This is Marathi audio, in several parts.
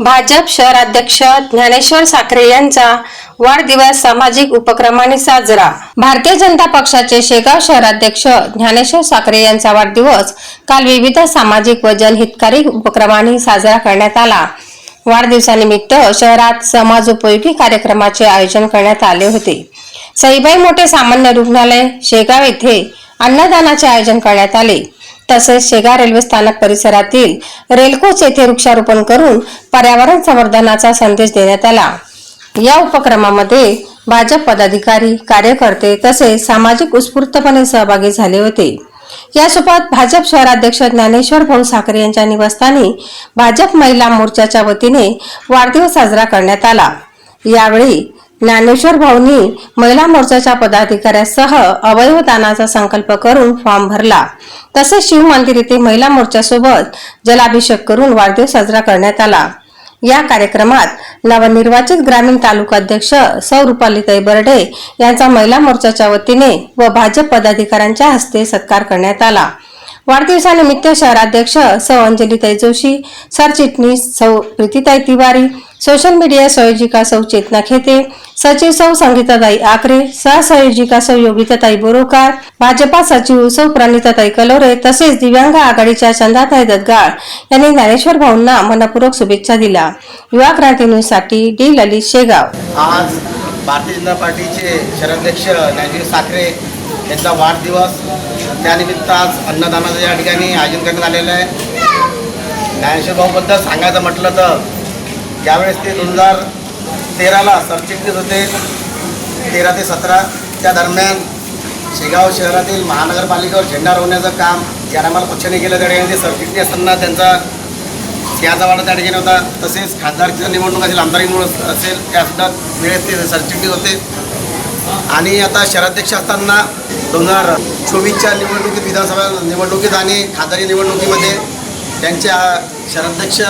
भाजप शहराध्यक्ष ज्ञानेश्वर साखरे यांचा वाढदिवस सामाजिक उपक्रमाने साजरा. भारतीय जनता पक्षाचे शेगाव शहराध्यक्ष ज्ञानेश्वर साखरे यांचा वाढदिवस काल विविध सामाजिक व जनहितकारी उपक्रमांनी साजरा करण्यात आला. वाढदिवसानिमित्त शहरात समाज उपयोगी कार्यक्रमाचे आयोजन करण्यात आले होते. सईबाई मोठे सामान्य रुग्णालय शेगाव येथे अन्नदानाचे आयोजन करण्यात आले. तसेच शेगाव रेल्वे स्थानक परिसरातील रेलकोच येथे वृक्षारोपण करून पर्यावरण संवर्धनाचा संदेश देण्यात आला. या उपक्रमामध्ये भाजप पदाधिकारी कार्यकर्ते तसेच सामाजिक उत्स्फूर्तपणे सहभागी झाले होते. यासोबत भाजप शहराध्यक्ष ज्ञानेश्वर भाऊ साखरे यांच्या निवासस्थानी भाजप महिला मोर्चाच्या वतीने वाढदिवस साजरा करण्यात आला. यावेळी ज्ञानेश्वर भाऊंनी महिला मोर्चाच्या पदाधिकाऱ्यासह अवयव दानाचा संकल्प करून फॉर्म भरला. तसेच शिव मंदिर येथे महिला मोर्चासोबत जलाभिषेक करून वाढदिवस साजरा करण्यात आला. या कार्यक्रमात नवनिर्वाचित ग्रामीण तालुकाध्यक्ष सौ रुपालीताई बर्डे यांचा महिला मोर्चाच्या वतीने व भाजप पदाधिकाऱ्यांच्या हस्ते सत्कार करण्यात आला. वाढदिवसानिमित्त शहराध्यक्ष सौ अंजलीताई जोशी सरचिटणीस सौ प्रीतीताई तिवारी सोशल मीडिया संयोजिका सौ चेतना खेते सचिव सौ संगीताताई आकरे सहसंयोजिका सौ योगिताताई बोरोकार भाजपा सचिव सौ प्रणिताताई कलोरे तसेच दिव्यांग आघाडीच्या चंदाताई ददगाळ यांनी ज्ञानेश्वर भाऊंना मनपूर्वक शुभेच्छा दिला युवा क्रांती न्यूजसाठी डी ललित शेगाव. आज भारतीय जनता पार्टीचे शहराध्यक्ष नाजीर साखरे यांचा वाढदिवस. त्यानिमित्त आज अन्नदानाचं या ठिकाणी आयोजन करण्यात आलेलं आहे. ज्ञानेश्वर भाऊबद्दल सांगायचं म्हटलं तर ज्यावेळेस ते दोन हजार तेराला सरचिटणीस होते. तेरा ते सतरा. त्या दरम्यान शेगाव शहरातील महानगरपालिकेवर झेंडा रोवण्याचं काम ज्या टायमाला पक्षाने केलं त्या ठिकाणी ते सरचिटणी असताना त्यांचा सिंहाचा वाडा त्या ठिकाणी होता. तसेच खासदारकीचा निवडणूक असेल आमदारी निवडणूक असेल त्यासुद्धा वेळेस ते सरचिटणीस होते. आणि आता शहराध्यक्ष असताना दोन हजार चोवीसच्या निवडणुकीत विधानसभा निवडणुकीत आणि खासदारी निवडणुकीमध्ये त्यांच्या शहराध्यक्ष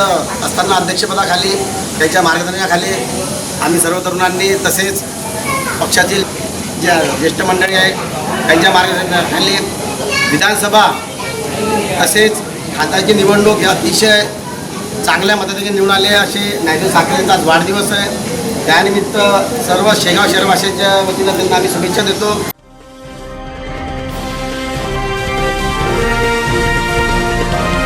असताना अध्यक्षपदाखाली त्यांच्या मार्गदर्शनाखाली आम्ही सर्व तरुणांनी तसेच पक्षातील ज्या ज्येष्ठ मंडळी आहे त्यांच्या मार्गदर्शनाखाली विधानसभा तसेच खासदारची निवडणूक ही अतिशय चांगल्या मदतीने निवडून आले. असे नायडू साखरे आज वाढदिवस आहे. त्यानिमित्त सर्व शेगाव शहरवाशांच्या वतीनं त्यांना आम्ही शुभेच्छा देतो.